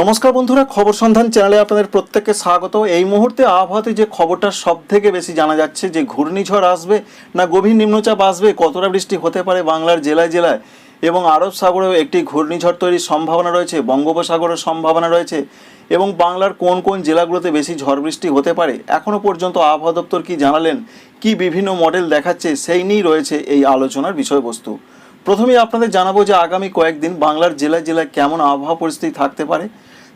নমস্কার বন্ধুরা, খবর সন্ধান চ্যানেলে আপনাদের প্রত্যেককে স্বাগত। এই মুহূর্তে আবহাওয়াতে যে খবরটা সব থেকে বেশি জানা যাচ্ছে, যে ঘূর্ণিঝড় আসবে না গভীর নিম্নচাপ আসবে, কতটা বৃষ্টি হতে পারে বাংলার জেলায় জেলায়, এবং আরব সাগরেও একটি ঘূর্ণিঝড় তৈরির সম্ভাবনা রয়েছে, বঙ্গোপসাগরের সম্ভাবনা রয়েছে, এবং বাংলার কোন কোন জেলাগুলোতে বেশি ঝড় বৃষ্টি হতে পারে এখনও পর্যন্ত আবহাওয়া দপ্তর কি জানালেন, কি বিভিন্ন মডেল দেখাচ্ছে, সেই নিয়েই রয়েছে এই আলোচনার বিষয়বস্তু। প্রথমেই আপনাদের জানাব যে আগামী কয়েকদিন বাংলার জেলায় জেলায় কেমন আবহাওয়া পরিস্থিতি থাকতে পারে।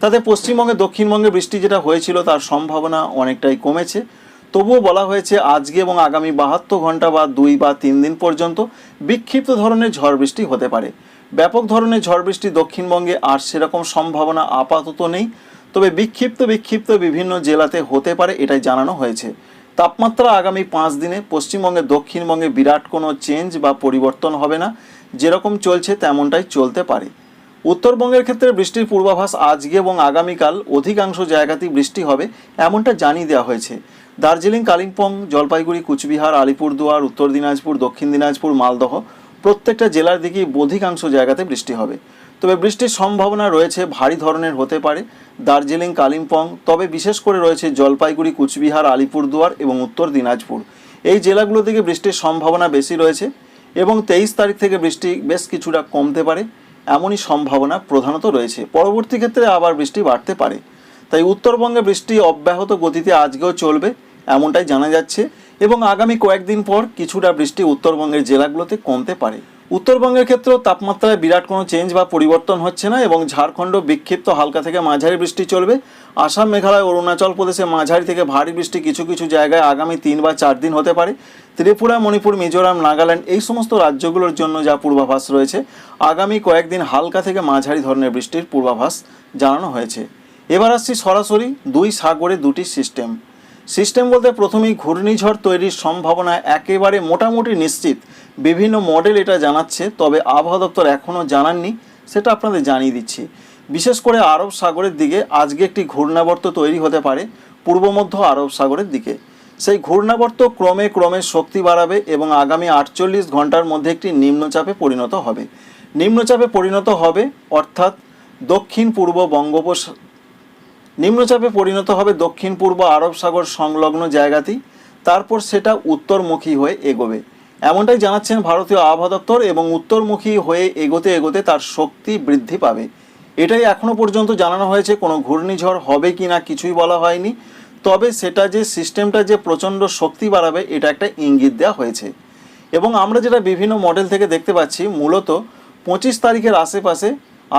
তাতে পশ্চিমবঙ্গে, দক্ষিণবঙ্গে বৃষ্টি যেটা হয়েছিল তার সম্ভাবনা অনেকটাই কমেছে। তবুও বলা হয়েছে আজকে এবং আগামী বাহাত্তর ঘণ্টা বা দুই বা তিন দিন পর্যন্ত বিক্ষিপ্ত ধরনের ঝড় বৃষ্টি হতে পারে। ব্যাপক ধরনের ঝড় বৃষ্টি দক্ষিণবঙ্গে আর সেরকম সম্ভাবনা আপাতত নেই। তবে বিক্ষিপ্ত বিক্ষিপ্ত বিভিন্ন জেলাতে হতে পারে এটাই জানানো হয়েছে। তাপমাত্রা আগামী পাঁচ দিনে পশ্চিমবঙ্গে, দক্ষিণবঙ্গে বিরাট কোনো চেঞ্জ বা পরিবর্তন হবে না। যেরকম চলছে তেমনটাই চলতে পারে। উত্তরবঙ্গের ক্ষেত্রে বৃষ্টির পূর্বাভাস আজকে এবং আগামীকাল অধিকাংশ জায়গাতেই বৃষ্টি হবে এমনটা জানিয়ে দেওয়া হয়েছে। দার্জিলিং, কালিম্পং, জলপাইগুড়ি, কুচবিহার, আলিপুরদুয়ার, উত্তর দিনাজপুর, দক্ষিণ দিনাজপুর, মালদহ প্রত্যেকটা জেলার দিকেই অধিকাংশ জায়গাতে বৃষ্টি হবে। তবে বৃষ্টির সম্ভাবনা রয়েছে, ভারী ধরনের হতে পারে। দার্জিলিং, কালিম্পং, তবে বিশেষ করে রয়েছে জলপাইগুড়ি, কুচবিহার, আলিপুরদুয়ার এবং উত্তর দিনাজপুর। এই জেলাগুলো থেকে বৃষ্টির সম্ভাবনা বেশি রয়েছে। এবং তেইশ তারিখ থেকে বৃষ্টি বেশ কিছুটা কমতে পারে, এমনই সম্ভাবনা প্রধানত রয়েছে। পরবর্তী ক্ষেত্রে আবার বৃষ্টি বাড়তে পারে। তাই উত্তরবঙ্গে বৃষ্টি অব্যাহত গতিতে আজকেও চলবে, এমনটাই জানা যাচ্ছে এবং আগামী কয়েকদিন পর কিছুটা বৃষ্টি উত্তরবঙ্গের জেলাগুলোতে কমতে পারে। উত্তরবঙ্গের ক্ষেত্রেও তাপমাত্রায় বিরাট কোনো চেঞ্জ বা পরিবর্তন হচ্ছে না এবং ঝাড়খণ্ড বিক্ষিপ্ত হালকা থেকে মাঝারি বৃষ্টি চলবে। আসাম, মেঘালয়, অরুণাচল প্রদেশে মাঝারি থেকে ভারী বৃষ্টি কিছু কিছু জায়গায় আগামী তিন বা চার দিন হতে পারে। ত্রিপুরা, মণিপুর, মিজোরাম, নাগাল্যান্ড এই সমস্ত রাজ্যগুলোর জন্য যা পূর্বাভাস রয়েছে। আগামী কয়েকদিন হালকা থেকে মাঝারি ধরনের বৃষ্টির পূর্বাভাস জানানো হয়েছে। এবার আসছি সরাসরি দুই সাগরে দুটি সিস্টেম সিস্টেম বলতে প্রথমেই ঘূর্ণিঝড় তৈরির সম্ভাবনা একেবারে মোটামুটি নিশ্চিত। বিভিন্ন মডেল এটা জানাচ্ছে, তবে আবহাওয়া দপ্তর এখনও জানাননি, সেটা আপনাদের জানিয়ে দিচ্ছি। বিশেষ করে আরব সাগরের দিকে আজকে একটি ঘূর্ণাবর্ত তৈরি হতে পারে, পূর্ব মধ্য আরব সাগরের দিকে। সেই ঘূর্ণাবর্ত ক্রমে ক্রমে শক্তি বাড়াবে এবং আগামী আটচল্লিশ ঘণ্টার মধ্যে একটি নিম্নচাপে পরিণত হবে। নিম্নচাপে পরিণত হবে, অর্থাৎ দক্ষিণ পূর্ব বঙ্গোপস নিম্নচাপে পরিণত হবে দক্ষিণ, পূর্ব আরব সাগর সংলগ্ন জায়গাতেই তারপর সেটা উত্তরমুখী হয়ে এগোবে। এমনটাই জানাচ্ছেন ভারতীয় আবহাওয়া দপ্তর এবং উত্তরমুখী হয়ে এগোতে এগোতে তার শক্তি বৃদ্ধি পাবে। এটাই এখনও পর্যন্ত জানানো হয়েছে, কোনো ঘূর্ণিঝড় হবে কি না কিছুই বলা হয়নি। তবে সেটা যে সিস্টেমটা যে প্রচণ্ড শক্তি বাড়াবে, এটা একটা ইঙ্গিত দেওয়া হয়েছে। এবং আমরা যেটা বিভিন্ন মডেল থেকে দেখতে পাচ্ছি, মূলত পঁচিশ তারিখের আশেপাশে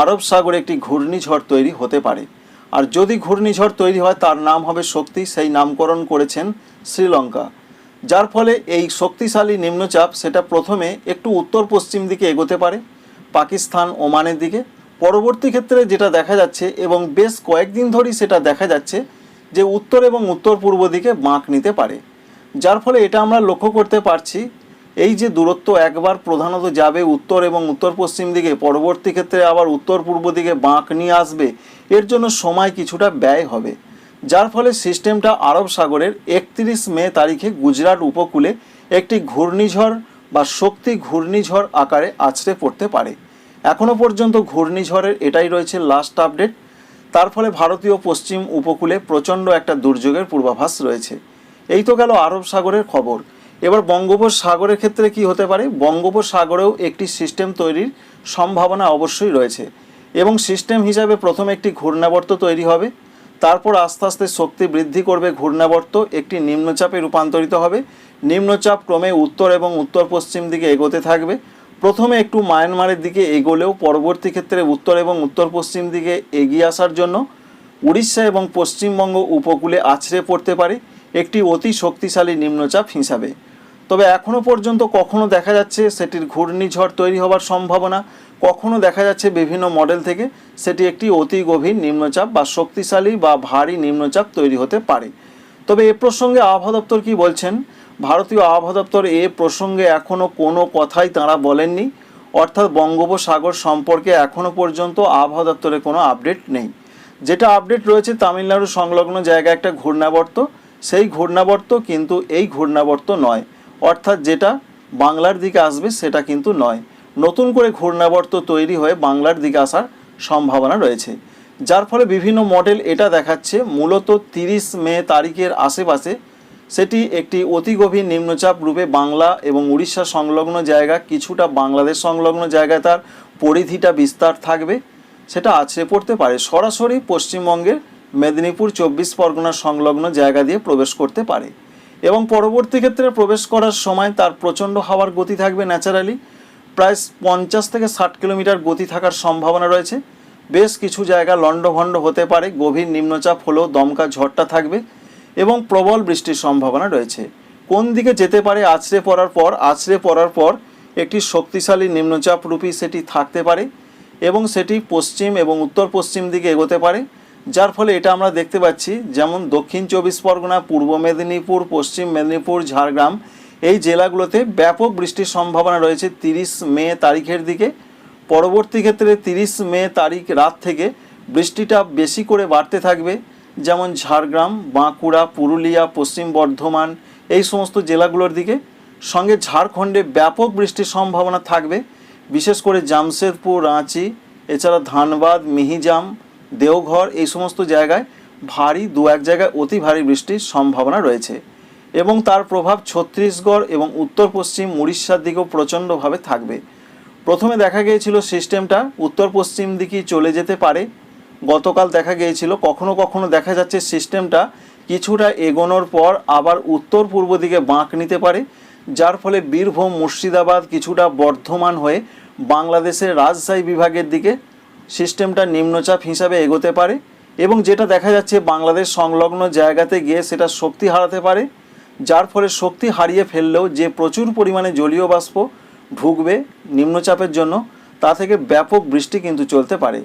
আরব সাগরে একটি ঘূর্ণিঝড় তৈরি হতে পারে। আর যদি ঘূর্ণিঝড় তৈরি হয়, তার নাম হবে শক্তি। সেই নামকরণ করেছেন শ্রীলঙ্কা। যার ফলে এই শক্তিশালী নিম্নচাপ সেটা প্রথমে একটু উত্তর পশ্চিম দিকে এগোতে পারে, পাকিস্তান ওমানের দিকে। পরবর্তী ক্ষেত্রে যেটা দেখা যাচ্ছে এবং বেশ কয়েকদিন ধরেই সেটা দেখা যাচ্ছে যে উত্তর এবং উত্তর পূর্ব দিকে বাঁক নিতে পারে। যার ফলে এটা আমরা লক্ষ্য করতে পারছি এই যে দূরত্ব একবার প্রধানত যাবে উত্তর এবং উত্তর পশ্চিম দিকে, পরবর্তী ক্ষেত্রে আবার উত্তর পূর্ব দিকে বাঁক নিয়ে আসবে, এর জন্য সময় কিছুটা ব্যয় হবে। যার ফলে সিস্টেমটা আরব সাগরের একত্রিশ মে তারিখে গুজরাট উপকূলে একটি ঘূর্ণিঝড় বা শক্তি ঘূর্ণিঝড় আকারে আছড়ে পড়তে পারে। এখনও পর্যন্ত ঘূর্ণিঝড়ের এটাই রয়েছে লাস্ট আপডেট তার ফলে ভারতীয় পশ্চিম উপকূলে প্রচণ্ড একটা দুর্যোগের পূর্বাভাস রয়েছে। এই তো গেল আরব সাগরের খবর। এবার বঙ্গোপসাগরের ক্ষেত্রে কি হতে পারে? বঙ্গোপসাগরেও একটি সিস্টেম তৈরির সম্ভাবনা অবশ্যই রয়েছে এবং সিস্টেম হিসাবে প্রথম একটি ঘূর্ণাবর্ত তৈরি হবে, তারপর আস্তে আস্তে শক্তি বৃদ্ধি করবে ঘূর্ণাবর্ত, একটি নিম্নচাপে রূপান্তরিত হবে, নিম্নচাপ ক্রমে উত্তর এবং উত্তর পশ্চিম দিকে এগোতে থাকবে, প্রথমে একটু মায়ানমারের দিকে এগোলেও পরবর্তী ক্ষেত্রে উত্তর এবং উত্তর পশ্চিম দিকে এগিয়ে আসার জন্য উড়িষ্যা এবং পশ্চিমবঙ্গ উপকূলে আছড়ে পড়তে পারে, একটি অতি শক্তিশালী নিম্নচাপ হিসাবে। তবে এখনও পর্যন্ত কখনো দেখা যাচ্ছে সেটির ঘূর্ণিঝড় তৈরি হওয়ার সম্ভাবনা, কখনো দেখা যাচ্ছে বিভিন্ন মডেল থেকে সেটি একটি অতি গভীর নিম্নচাপ বা শক্তিশালী বা ভারী নিম্নচাপ তৈরি হতে পারে। তবে এ প্রসঙ্গে আবহাওয়া দপ্তর কী বলছেন? ভারতীয় আবহাওয়া দপ্তর এ প্রসঙ্গে এখনও কোনো কথাই তাঁরা বলেননি। অর্থাৎ বঙ্গোপসাগর সম্পর্কে এখনও পর্যন্ত আবহাওয়া দপ্তরের কোনো আপডেট নেই। যেটা আপডেট রয়েছে তামিলনাড়ু সংলগ্ন জায়গায় একটা ঘূর্ণাবর্ত। সেই ঘূর্ণাবর্ত কিন্তু এই ঘূর্ণাবর্ত নয়। অর্থাৎ যেটা বাংলার দিকে আসবে সেটা কিন্তু নয়। নতুন করে ঘূর্ণাবর্ত তৈরি হয়ে বাংলার দিকে আসার সম্ভাবনা রয়েছে। যার ফলে বিভিন্ন মডেল এটা দেখাচ্ছে, মূলত তিরিশ মে তারিখের আশেপাশে। সেটি একটি অতি গভীর নিম্নচাপ রূপে বাংলা এবং উড়িষ্যা সংলগ্ন জায়গা, কিছুটা বাংলাদেশ সংলগ্ন জায়গায় তার পরিধিটা বিস্তার থাকবে, সেটা আছড়ে পড়তে পারে। সরাসরি পশ্চিমবঙ্গের মেদিনীপুর চব্বিশ পরগনা সংলগ্ন জায়গা দিয়ে প্রবেশ করতে পারে। এবং পরবর্তী ক্ষেত্রে প্রবেশ করার সময় তার প্রচণ্ড হাওয়ার গতি থাকবে ন্যাচারালি। প্রায় পঞ্চাশ থেকে ষাট কিলোমিটার গতি থাকার সম্ভাবনা রয়েছে। বেশ কিছু জায়গা লণ্ডভণ্ড হতে পারে, গভীর নিম্নচাপ হলেও দমকা ঝড়টা থাকবে এবং প্রবল বৃষ্টির সম্ভাবনা রয়েছে। কোন দিকে যেতে পারে আছড়ে পড়ার পর? আছড়ে পড়ার পর একটি শক্তিশালী নিম্নচাপ রূপী সেটি থাকতে পারে এবং সেটি পশ্চিম এবং উত্তর পশ্চিম দিকে এগোতে পারে। যার ফলে এটা আমরা দেখতে পাচ্ছি, যেমন দক্ষিণ চব্বিশ পরগনা, পূর্ব মেদিনীপুর, পশ্চিম মেদিনীপুর, ঝাড়গ্রাম, এই জেলাগুলোতে ব্যাপক বৃষ্টির সম্ভাবনা রয়েছে তিরিশ মে তারিখের দিকে। পরবর্তী ক্ষেত্রে তিরিশ মে তারিখ রাত থেকে বৃষ্টিটা বেশি করে বাড়তে থাকবে, যেমন ঝাড়গ্রাম, বাঁকুড়া, পুরুলিয়া, পশ্চিম বর্ধমান, এই সমস্ত জেলাগুলোর দিকে। সঙ্গে ঝাড়খণ্ডে ব্যাপক বৃষ্টির সম্ভাবনা থাকবে, বিশেষ করে জামশেদপুর, রাঁচি, এছাড়া ধানবাদ, মিহিজাম দেওঘর এই সমস্ত জায়গায় ভারী, দু এক জায়গায় অতি ভারী বৃষ্টির সম্ভাবনা রয়েছে। এবং তার প্রভাব ছত্তিশগড় এবং উত্তর পশ্চিম উড়িষ্যার দিকেও প্রচণ্ডভাবে থাকবে। প্রথমে দেখা গিয়েছিল সিস্টেমটা উত্তর পশ্চিম দিকে চলে যেতে পারে। গতকাল দেখা গিয়েছিল, কখনো কখনো দেখা যাচ্ছে সিস্টেমটা কিছুটা এগোনোর পর আবার উত্তর পূর্ব দিকে বাঁক নিতে পারে, যার ফলে বীরভূম, মুর্শিদাবাদ কিছুটা বর্ধমান হয়ে বাংলাদেশের রাজশাহী বিভাগের দিকে সিস্টেমটা নিম্নচাপ হিসাবে এগোতে পারে এবং যেটা দেখা যাচ্ছে বাংলাদেশ সংলগ্ন জায়গাতে গিয়ে সেটা শক্তি হারাতে পারে, যার ফলে শক্তি হারিয়ে ফেললেও যে প্রচুর পরিমাণে জলীয় বাষ্প ঢুকবে নিম্নচাপের জন্য, তা থেকে ব্যাপক বৃষ্টি কিন্তু চলতে পারে।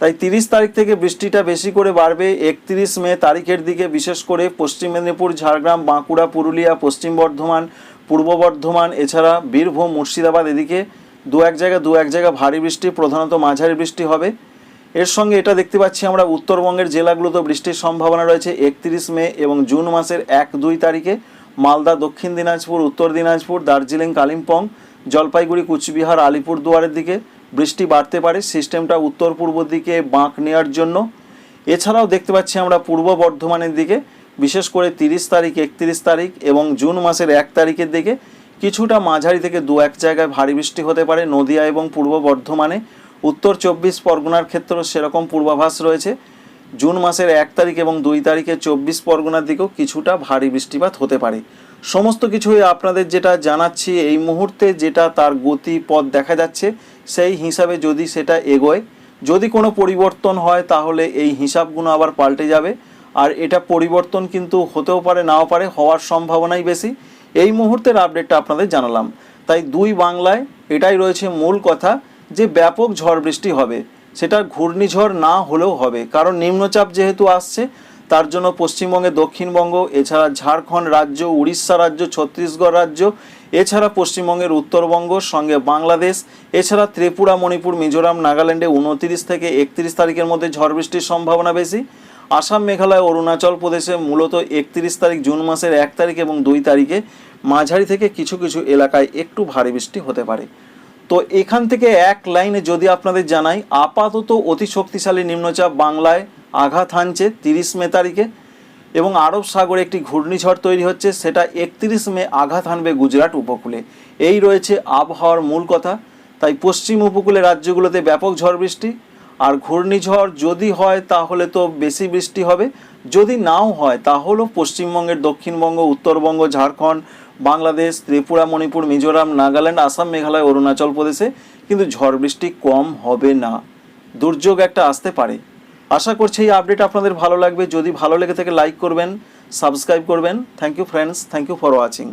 তাই তিরিশ তারিখ থেকে বৃষ্টিটা বেশি করে বাড়বে। একত্রিশ মে তারিখের দিকে বিশেষ করে পশ্চিম মেদিনীপুর, ঝাড়গ্রাম, বাঁকুড়া, পুরুলিয়া, পশ্চিম বর্ধমান, পূর্ব বর্ধমান, এছাড়া বীরভূম, মুর্শিদাবাদ এদিকে দু এক জায়গায় দু এক জায়গায় ভারী বৃষ্টি, প্রধানত মাঝারি বৃষ্টি হবে। এর সঙ্গে এটা দেখতে পাচ্ছি আমরা উত্তরবঙ্গের জেলাগুলোতে বৃষ্টির সম্ভাবনা রয়েছে একত্রিশ মে এবং জুন মাসের এক, দুই তারিখে। মালদা, দক্ষিণ দিনাজপুর, উত্তর দিনাজপুর, দার্জিলিং, কালিম্পং, জলপাইগুড়ি, কুচবিহার, আলিপুরদুয়ারের দিকে বৃষ্টি বাড়তে পারে। সিস্টেমটা উত্তর পূর্ব দিকে বাঁক নেওয়ার জন্য। এছাড়াও দেখতে পাচ্ছি আমরা পূর্ব বর্ধমানের দিকে, বিশেষ করে তিরিশ তারিখ, একত্রিশ তারিখ এবং জুন মাসের এক তারিখের দিকে কিছুটা মাঝারি থেকে দু এক জায়গায় ভারী বৃষ্টি হতে পারে নদিয়া এবং পূর্ব বর্ধমানে। উত্তর চব্বিশ পরগনার ক্ষেত্রেও সেরকম পূর্বাভাস রয়েছে। জুন মাসের এক তারিখ এবং দুই তারিখে চব্বিশ পরগনার দিকেও কিছুটা ভারী বৃষ্টিপাত হতে পারে। সমস্ত কিছুই আপনাদের যেটা জানাচ্ছি এই মুহূর্তে, যেটা তার গতি পথ দেখা যাচ্ছে, সেই হিসাবে যদি সেটা এগোয়, যদি কোনো পরিবর্তন হয় তাহলে এই হিসাবগুলো আবার পাল্টে যাবে। আর এটা পরিবর্তন কিন্তু হতেও পারে, নাও পারে, হওয়ার সম্ভাবনাই বেশি। এই মুহূর্তের আপডেটটা আপনাদের জানালাম। তাই দুই বাংলায় এটাই রয়েছে মূল কথা যে ব্যাপক ঝড় বৃষ্টি হবে। সেটা ঘূর্ণিঝড় না হলেও হবে। কারণ নিম্নচাপ যেহেতু আসছে, তার জন্য পশ্চিমবঙ্গে দক্ষিণবঙ্গ, এছাড়া ঝাড়খণ্ড রাজ্য, উড়িষ্যা রাজ্য, ছত্তিশগড় রাজ্য, এছাড়া পশ্চিমবঙ্গের উত্তরবঙ্গ, সঙ্গে বাংলাদেশ, এছাড়া ত্রিপুরা, মণিপুর, মিজোরাম, নাগাল্যান্ডে উনতিরিশ থেকে একত্রিশ তারিখের মধ্যে ঝড় বৃষ্টির সম্ভাবনা বেশি। আসাম মেঘালয় অরুণাচল প্রদেশে মূলত একত্রিশ তারিখ জুন মাসের এক তারিখ এবং দুই তারিখে মাঝারি থেকে কিছু কিছু এলাকায় একটু ভারী বৃষ্টি হতে পারে। তো এখান থেকে এক লাইনে যদি আপনাদের জানাই, আপাতত অতি শক্তিশালী নিম্নচাপ বাংলায় আঘাত হানছে তিরিশ মে তারিখে এবং আরব সাগরে একটি ঘূর্ণিঝড় তৈরি হচ্ছে, সেটা একত্রিশ মে আঘাত হানবে গুজরাট উপকূলে। এই রয়েছে আবহাওয়ার মূল কথা। তাই পশ্চিম উপকূলে রাজ্যগুলোতে ব্যাপক ঝড় বৃষ্টি আর ঘূর্ণিঝড় যদি হয় তাহলে তো বেশি বৃষ্টি হবে। যদি নাও হয়, তাহলেও পশ্চিমবঙ্গের দক্ষিণবঙ্গ, উত্তরবঙ্গ, ঝাড়খণ্ড, বাংলাদেশ, ত্রিপুরা, মণিপুর, মিজোরাম, নাগাল্যান্ড, আসাম, মেঘালয়, অরুণাচল প্রদেশে কিন্তু ঝড় বৃষ্টি কম হবে না। দুর্যোগ একটা আসতে পারে। আশা করছি এই আপডেট আপনাদের ভালো লাগবে। যদি ভালো লেগে থাকে লাইক করবেন সাবস্ক্রাইব করবেন। Thank you friends thank you for watching